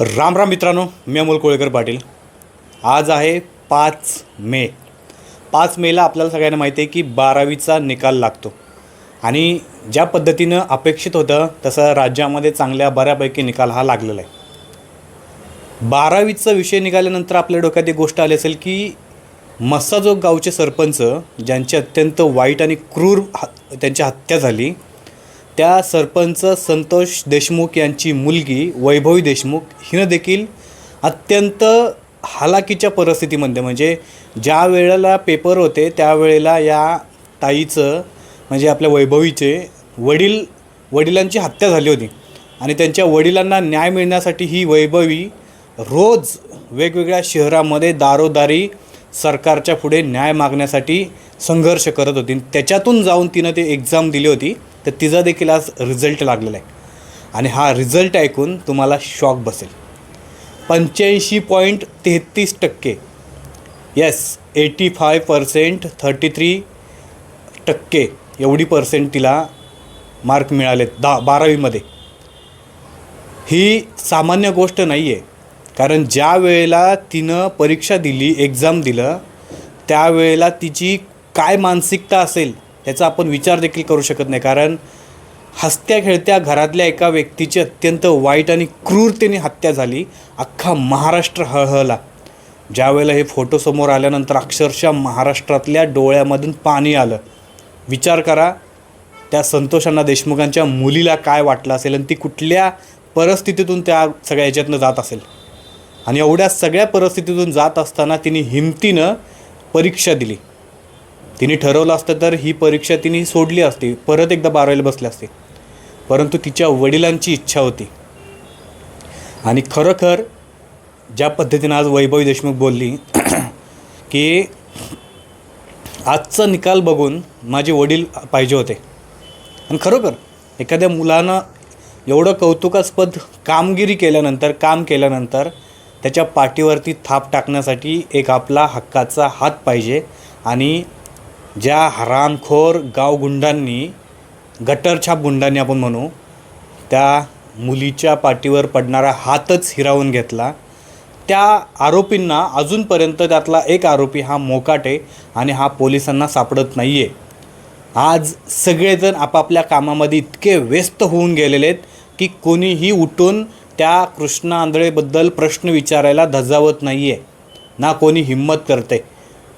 राम राम मित्रांनो मी अमोल कोळेकर पाटील. आज आहे पाच मे. पाच मेला आपल्याला सगळ्यांना माहिती आहे की बारावीचा निकाल लागतो. आणि ज्या पद्धतीनं अपेक्षित होतं तसं राज्यामध्ये चांगल्या बऱ्यापैकी निकाल हा लागलेला आहे. बारावीचा विषय निघाल्यानंतर आपल्या डोक्यात एक गोष्ट आली असेल की मस्साजोग गावचे सरपंच ज्यांची अत्यंत वाईट आणि क्रूर ह त्यांची हत्या झाली त्या सरपंच संतोष देशमुख यांची मुलगी वैभवी देशमुख हिनं देखील अत्यंत हालाकीच्या परिस्थितीमध्ये म्हणजे ज्या वेळेला पेपर होते त्यावेळेला या ताईचं म्हणजे आपल्या वैभवीचे वडील वडिलांची हत्या झाली होती. आणि त्यांच्या वडिलांना न्याय मिळण्यासाठी ही वैभवी रोज वेगवेगळ्या शहरामध्ये दारोदारी सरकारच्या पुढे न्याय मागण्यासाठी संघर्ष करत होती. त्याच्यातून जाऊन तिनं ते एक्झाम दिली होती. तर तिचा देखील आज रिझल्ट लागलेला आहे. आणि हा रिझल्ट ऐकून तुम्हाला शॉक बसेल. पंच्याऐंशी पॉईंट तेहतीस टक्के. Yes eighty five percent thirty three टक्के एवढी पर्सेंट तिला मार्क मिळालेत दहा बारावीमध्ये. ही सामान्य गोष्ट नाही आहे कारण ज्या वेळेला तिनं परीक्षा दिली एक्झाम दिलं त्यावेळेला तिची काय मानसिकता असेल याचा आपण विचार देखील करू शकत नाही. कारण हसत्या खेळत्या घरातल्या एका व्यक्तीची अत्यंत वाईट आणि क्रूरतेने हत्या झाली अख्खा महाराष्ट्र हळहळला. ज्यावेळेला हे फोटो समोर आल्यानंतर अक्षरशः महाराष्ट्रातल्या डोळ्यामधून पाणी आलं. विचार करा त्या संतोषांना देशमुखांच्या मुलीला काय वाटलं असेल आणि ती कुठल्या परिस्थितीतून त्या सगळ्या ह्याच्यातनं जात असेल? आणि एवढ्या सगळ्या परिस्थितीतून जात असताना तिने हिमतीनं परीक्षा दिली. तिने ठरवलं असतं तर ही परीक्षा तिने सोडली असती. परत एकदा बारावीला बसली असते. परंतु तिच्या वडिलांची इच्छा होती. आणि खरोखर ज्या पद्धतीनं आज वैभवी देशमुख बोलली की आजचा निकाल बघून माझे वडील पाहिजे होते. आणि खरोखर एखाद्या मुलानं एवढं कौतुकास्पद कामगिरी केल्यानंतर काम केल्यानंतर त्याच्या पाठीवरती थाप टाकण्यासाठी एक आपला हक्काचा हात पाहिजे आणि ज्या हरामखोर गावगुंडांनी गटरछाप गुंडांनी आपण म्हणू त्या मुलीच्या पाठीवर पडणारा हातच हिरावून घेतला त्या आरोपींना अजूनपर्यंत त्यातला एक आरोपी हा मोकाट आहे आणि हा पोलिसांना सापडत नाही आहे आज सगळेजण आपापल्या कामामध्ये इतके व्यस्त होऊन गेलेले आहेत की कोणीही उठून त्या कृष्णा आंधळेबद्दल प्रश्न विचारायला धजावत नाही आहे ना कोणी हिंमत करते.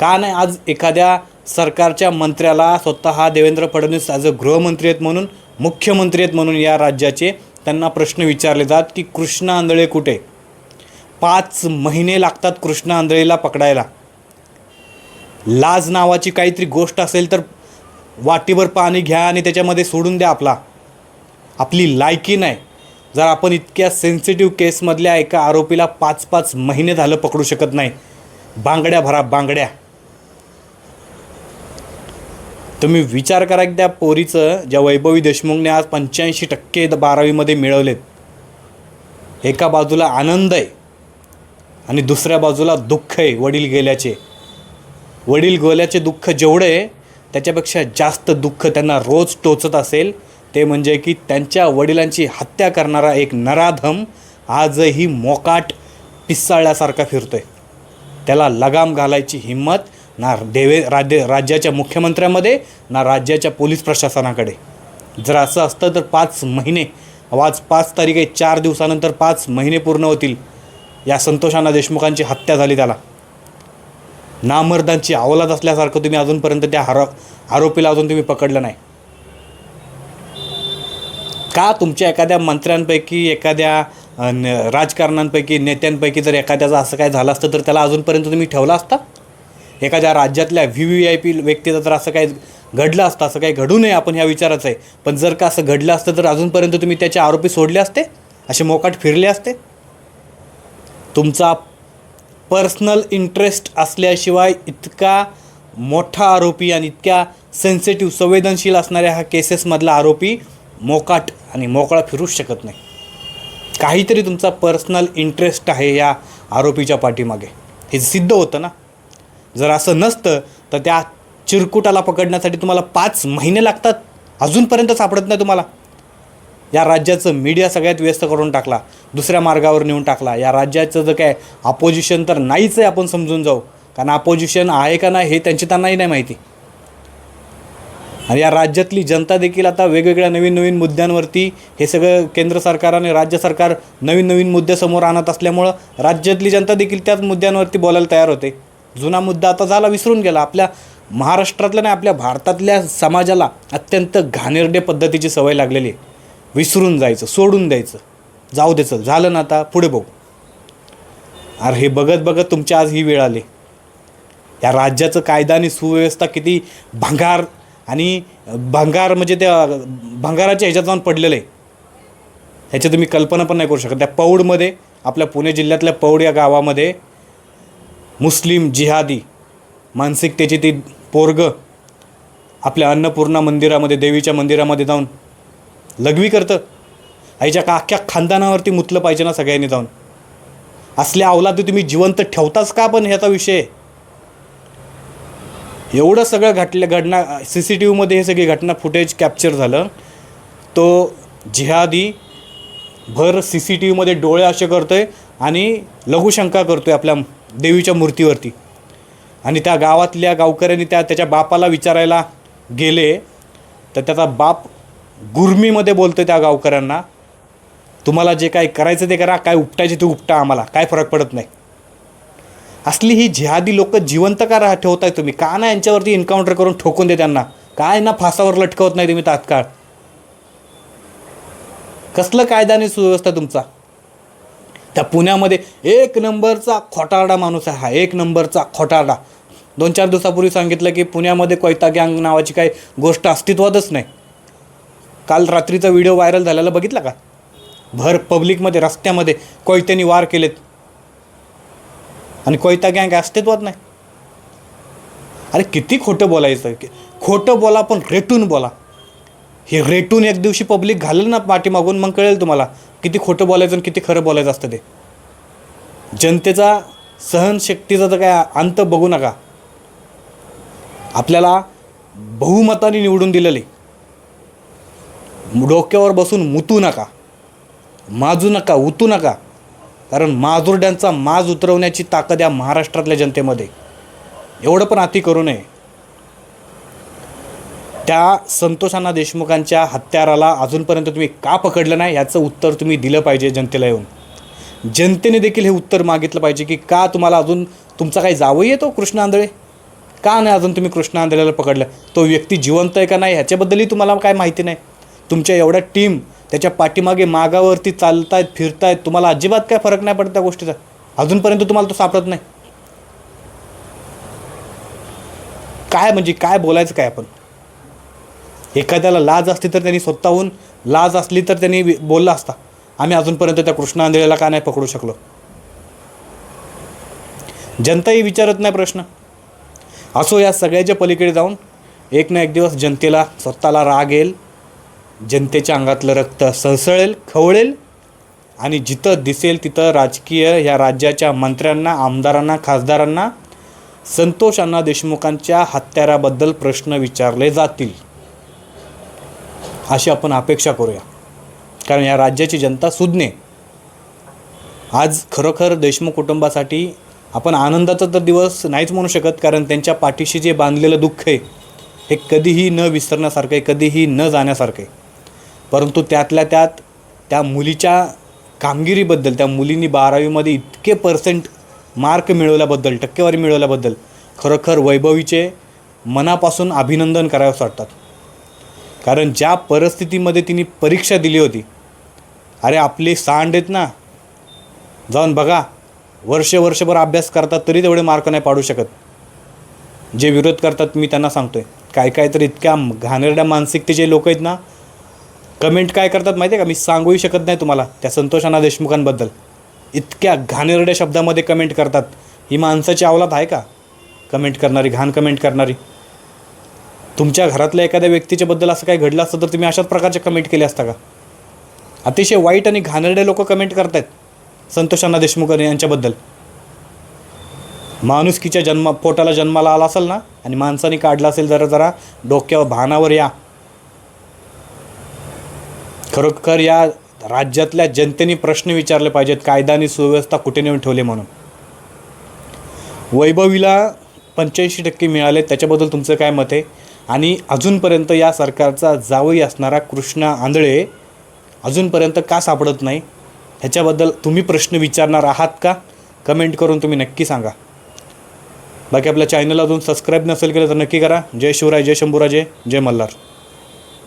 का नाही आज एखाद्या सरकारच्या मंत्र्याला स्वतः देवेंद्र फडणवीस ॲज अ गृहमंत्री आहेत म्हणून मुख्यमंत्री आहेत म्हणून या राज्याचे त्यांना प्रश्न विचारले जात की कृष्णा आंधळे कुठे? पाच महिने लागतात कृष्णा आंधळेला पकडायला. लाज नावाची काहीतरी गोष्ट असेल तर वाटीभर पाणी घ्या आणि त्याच्यामध्ये सोडून द्या आपला. आपली लायकी नाही. जर आपण इतक्या सेन्सिटिव्ह केसमधल्या एका आरोपीला पाच पाच महिने झालं पकडू शकत नाही. बांगड्या भरा बांगड्या. तुम्ही विचार करा की त्या पोरीचं ज्या वैभवी देशमुखने आज पंच्याऐंशी टक्के बारावीमध्ये मिळवलेत एका बाजूला आनंद आहे आणि दुसऱ्या बाजूला दुःख आहे वडील गेल्याचे. वडील गेल्याचे दुःख जेवढे आहे त्याच्यापेक्षा जास्त दुःख त्यांना रोज टोचत असेल. ते म्हणजे की त्यांच्या वडिलांची हत्या करणारा एक नराधम आजही मोकाट पिसाळल्यासारखा फिरतोय. त्याला लगाम घालायची हिंमत ना देवे राज्य राज्याच्या मुख्यमंत्र्यामध्ये ना राज्याच्या पोलीस प्रशासनाकडे. जर असं असतं तर पाच महिने आज पाच तारीख आहे चार दिवसानंतर पाच महिने पूर्ण होतील. या संतोषांना देशमुखांची हत्या झाली त्याला. नामर्दांची अवलाद असल्यासारखं तुम्ही अजूनपर्यंत त्या आरो आरोपीला अजून तुम्ही पकडलं नाही. का तुमच्या एखाद्या मंत्र्यांपैकी एखाद्या न- राजकारणांपैकी नेत्यांपैकी जर एखाद्याचं असं काय झालं असतं तर त्याला अजूनपर्यंत तुम्ही ठेवला असता? एखाद्या राज्यातल्या व्ही व्ही आय पी व्यक्तीचं जर असं काही घडलं असतं असं काही घडू नये आपण ह्या विचाराचं आहे. पण जर का असं घडलं असतं तर अजूनपर्यंत तुम्ही त्याचे आरोपी सोडले असते? असे मोकाट फिरले असते? तुमचा पर्सनल इंटरेस्ट असल्याशिवाय इतका मोठा आरोपी आणि इतक्या सेन्सिटिव्ह संवेदनशील असणाऱ्या ह्या केसेसमधला आरोपी मोकाट आणि मोकळा फिरूच शकत नाही. काहीतरी तुमचा पर्सनल इंटरेस्ट आहे या आरोपीच्या पाठीमागे. हे सिद्ध होतं ना? जर असं नसतं तर त्या चिरकुटाला पकडण्यासाठी तुम्हाला पाच महिने लागतात. अजूनपर्यंत सापडत नाही तुम्हाला. या राज्याचं मीडिया सगळ्यात व्यस्त करून टाकला. दुसऱ्या मार्गावर नेऊन टाकला. या राज्याचं जर काय अपोजिशन तर नाहीच आहे आपण समजून जाऊ. कारण अपोजिशन आहे का नाही हे त्यांची त्यांनाही नाही माहिती. आणि या राज्यातली जनता देखील आता वेगवेगळ्या नवीन नवीन मुद्द्यांवरती हे सगळं केंद्र सरकार आणि राज्य सरकार नवीन नवीन मुद्दे समोर आणत असल्यामुळं राज्यातली जनता देखील त्याच मुद्द्यांवरती बोलायला तयार होते. जुना मुद्दा आता झाला विसरून गेला. आपल्या महाराष्ट्रातल्या नाही आपल्या भारतातल्या समाजाला अत्यंत घाणेरडे पद्धतीची सवय लागलेली आहे. विसरून जायचं सोडून द्यायचं. जाऊ दे झालं ना आता पुढे बघू. अरे हे बघत बघत तुमच्या आज ही वेळ आली. या राज्याचं कायदा आणि सुव्यवस्था किती भंगार आणि भंगार म्हणजे त्या भंगाराच्या ह्याच्यात जाऊन पडलेलं आहे. ह्याची तुम्ही कल्पना पण नाही करू शकत. त्या पौडमध्ये आपल्या पुणे जिल्ह्यातल्या पौड या गावामध्ये मुस्लिम जिहादी मानसिकतेची ती पोरगं आपल्या अन्नपूर्णा मंदिरामध्ये देवीच्या मंदिरामध्ये जाऊन लघवी करतं. आईच्या का अख्ख्या खानदानावरती मुतलं पाहिजे ना सगळ्यांनी जाऊन. असल्या अवलादी तुम्ही जिवंत ठेवताच का पण ह्याचा विषय? एवढं सगळं घटलं घटना सी सी टी व्हीमध्ये हे सगळी घटना फुटेज कॅप्चर झालं. तो जिहादी भर सी सी टी व्हीमध्ये डोळे असे करतोय आणि लघुशंका करतोय आपल्या देवीच्या मूर्तीवरती. आणि त्या गावातल्या गावकऱ्यांनी त्या त्याच्या बापाला विचारायला गेले तर त्याचा बाप गुरमीमध्ये बोलतो त्या गावकऱ्यांना तुम्हाला जे काय करायचं ते करा काय उपटायचे ते उपटा आम्हाला काय फरक पडत नाही. असली ही जिहादी लोक जिवंत का राहा ठेवताय तुम्ही? का ना यांच्यावरती एन्काउंटर करून ठोकून दे त्यांना? काय ना फासावर लटकवत नाही तुम्ही तात्काळ? कसलं कायदा आणि सुव्यवस्था तुमचा? त्या पुण्यामध्ये एक नंबरचा खोटारडा माणूस आहे हा एक नंबरचा खोटारडा. दोन चार दिवसापूर्वी सांगितलं की पुण्यामध्ये कोयता गँग नावाची काही गोष्ट अस्तित्वातच नाही. काल रात्रीचा व्हिडिओ व्हायरल झालेला बघितला का? भर पब्लिकमध्ये रस्त्यामध्ये कोयत्यांनी वार केलेत. आणि कोयता गँग अस्तित्वात नाही. अरे किती खोटं बोलायचं खोटं बोला पण रेटून बोला. हे रेटून एक दिवशी पब्लिक घालेल ना पाठीमागून मग कळेल तुम्हाला किती खोटं बोलायचं आणि किती खरं बोलायचं असतं ते. जनतेचा सहनशक्तीचा तर काय अंत बघू नका. आपल्याला बहुमताने निवडून दिलेले. डोक्यावर बसून मुतू नका. माजू नका उतू नका. कारण माजुरड्यांचा माज उतरवण्याची ताकद या महाराष्ट्रातल्या जनतेमध्ये. एवढं पण अति करू नये. त्या संतोषांना देशमुखांच्या हत्याराला अजूनपर्यंत तुम्ही का पकडलं नाही? याचं उत्तर तुम्ही दिलं पाहिजे जनतेला येऊन. जनतेने देखील हे उत्तर मागितलं पाहिजे की का तुम्हाला अजून तुमचा काही जावई येतो कृष्ण आंधळे? का नाही अजून तुम्ही कृष्ण आंधळेला पकडलं? तो व्यक्ती जिवंत आहे का नाही? ह्याच्याबद्दलही तुम्हाला काय माहिती नाही. तुमच्या एवढ्या टीम त्याच्या पाठीमागे मागावरती चालतायत फिरतायत तुम्हाला अजिबात काय फरक नाही पडत त्या गोष्टीचा. अजूनपर्यंत तुम्हाला तो सापडत नाही. काय म्हणजे काय बोलायचं काय आपण? एखाद्याला लाज असती तर त्यांनी स्वतःहून लाज असली तर त्यांनी वि- बोलला असता. आम्ही अजूनपर्यंत त्या कृष्ण आंधळेला का नाही पकडू शकलो? जनताही विचारत नाही प्रश्न. असो या सगळ्याच्या पलीकडे जाऊन एक ना एक दिवस जनतेला स्वतःला राग येईल जनतेच्या अंगातलं रक्त सळसळेल खवळेल आणि जिथं दिसेल तिथं राजकीय ह्या राज्याच्या मंत्र्यांना आमदारांना खासदारांना संतोष अण्णा देशमुखांच्या हत्याराबद्दल प्रश्न विचारले जातील. अशी आपण अपेक्षा करूया. कारण या राज्याची जनता सुज्ञे. आज खरोखर देशमुख कुटुंबासाठी आपण आनंदाचा तर दिवस नाहीच म्हणू शकत कारण त्यांच्या पाठीशी जे बांधलेलं दुःख आहे हे कधीही न विसरण्यासारखं आहे कधीही न जाण्यासारखं आहे. परंतु त्यातल्या त्यात त्या मुलीच्या कामगिरीबद्दल त्या मुलींनी बारावीमध्ये इतके पर्सेंट मार्क मिळवल्याबद्दल टक्केवारी मिळवल्याबद्दल खरोखर वैभवीचे मनापासून अभिनंदन करावं वाटतात. कारण ज्या परिस्थितीमध्ये तिने परीक्षा दिली होती अरे आपले सांड आहेत ना जाऊन बघा वर्ष वर्षभर अभ्यास करतात तरी तेवढे मार्क नाही पाडू शकत. जे विरोध करतात मी त्यांना सांगतो आहे काय काय तर इतक्या घाणेरड्या मानसिकतेचे लोक आहेत ना कमेंट काय करतात माहिती आहे का? मी सांगूही शकत नाही तुम्हाला त्या संतोषाना देशमुखांबद्दल. इतक्या घाणेरड्या शब्दामध्ये कमेंट करतात. ही माणसाची अवलात आहे का? कमेंट करणारी घाण कमेंट करणारी. तुमच्या घरातल्या एखाद्या व्यक्तीच्या बद्दल असं काही घडलं असतं तर तुम्ही अशाच प्रकारचे कमेंट केले असता का? अतिशय वाईट आणि घाणेरडे लोक कमेंट करतायत संतोषांना देशमुख यांच्याबद्दल. माणुसकीच्या जन्म पोटाला जन्माला आला असेल ना आणि माणसाने काढला असेल जरा जरा डोक्यावर भानावर या. खरोखर या राज्यातल्या जनतेने प्रश्न विचारले पाहिजेत कायदा आणि सुव्यवस्था कुठे नेऊन ठेवले म्हणून. वैभवीला पंच्याऐंशी टक्के मिळाले त्याच्याबद्दल तुमचं काय मत आहे? आणि अजूनपर्यंत या सरकारचा जावई असणारा कृष्णा आंधळे अजूनपर्यंत का सापडत नाही? ह्याच्याबद्दल तुम्ही प्रश्न विचारणार आहात का? कमेंट करून तुम्ही नक्की सांगा. बाकी आपल्या चॅनलला अजून सबस्क्राईब नसेल केलं तर नक्की करा. जय शिवराय जय शंभूराजे जय मल्हार.